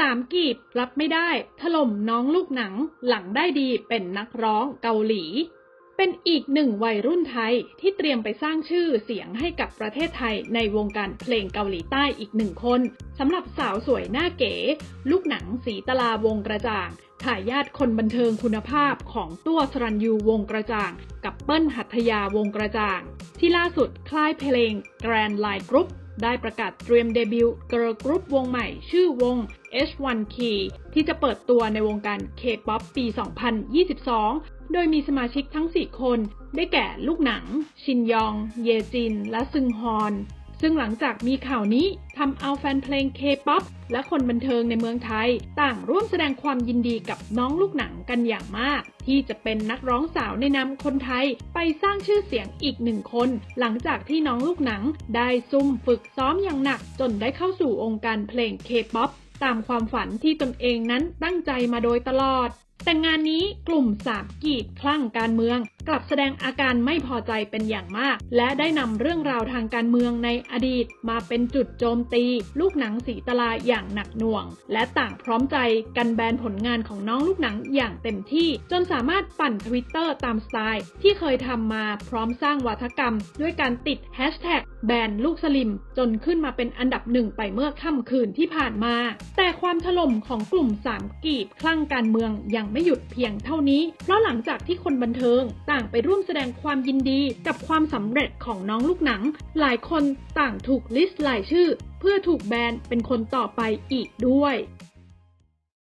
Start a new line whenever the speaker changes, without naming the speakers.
สามกีบรับไม่ได้ ถล่มน้องลูกหนังหลังได้ดีเป็นนักร้องเกาหลี เป็นอีกหนึ่งวัยรุ่นไทยที่เตรียมไปสร้างชื่อเสียงให้กับประเทศไทยในวงการเพลงเกาหลีใต้อีกหนึ่งคนสำหรับสาวสวยหน้าเก๋ ลูกหนังสีตลาวงกระจ่างทายาทคนบันเทิงคุณภาพของตัวสรัญยูวงกระจ่าง กับเปิ้ลหัตถยาวงกระจ่าง ที่ล่าสุดคล้ายเพลง Grand Line Group ได้ประกาศเตรียมเดบิวต์เกิร์ลกรุ๊ปวงใหม่ชื่อวง H1 Key ที่จะเปิดตัวในวงการ K-POP ปี 2022 โดยมีสมาชิกทั้ง 4 คน ได้แก่ลูกหนัง ชินยอง เยจิน และซึงฮอน ซึ่งหลังจากมีข่าวนี้ทำเอาแฟนเพลง K-POP และคนบันเทิงในเมืองไทย ต่างร่วมแสดงความยินดีกับน้องลูกหนังกันอย่างมาก ที่จะเป็นนักร้องสาวในนามคนไทย ไปสร้างชื่อเสียงอีกหนึ่งคน หลังจากที่น้องลูกหนังได้ซุ่มฝึกซ้อมอย่างหนักจนได้เข้าสู่องค์การเพลง K-POP ตามความฝันที่ตนเองนั้นตั้งใจมาโดยตลอด แต่งานนี้กลุ่มสามกีดคลั่งการเมือง กลับแสดงอาการไม่พอใจเป็นอย่างมาก และได้นำเรื่องราวทางการเมืองในอดีต มาเป็นจุดโจมตี ลูกหนังสีตลาอย่างหนักหน่วง และต่างพร้อมใจกันแบนผลงานของน้องลูกหนังอย่างเต็มที่ จนสามารถปั่นทวิตเตอร์ตามสไตล์ที่เคยทำมาพร้อมสร้างวัฒกรรม ด้วยการติดแฮชแท็กแบนลูกสลิม จนขึ้นมาเป็นอันดับหนึ่งไปเมื่อค่ำคืนที่ผ่านมา แต่ ความถล่มของกลุ่มสามกีบคลั่งการเมืองยังไม่หยุดเพียงเท่านี้ เพราะหลังจากที่คนบันเทิง ต่างไปร่วมแสดงความยินดีกับความสำเร็จของน้องลูกหนัง หลายคนต่างถูกลิสต์รายชื่อ เพื่อถูกแบนเป็นคนต่อไปอีกด้วย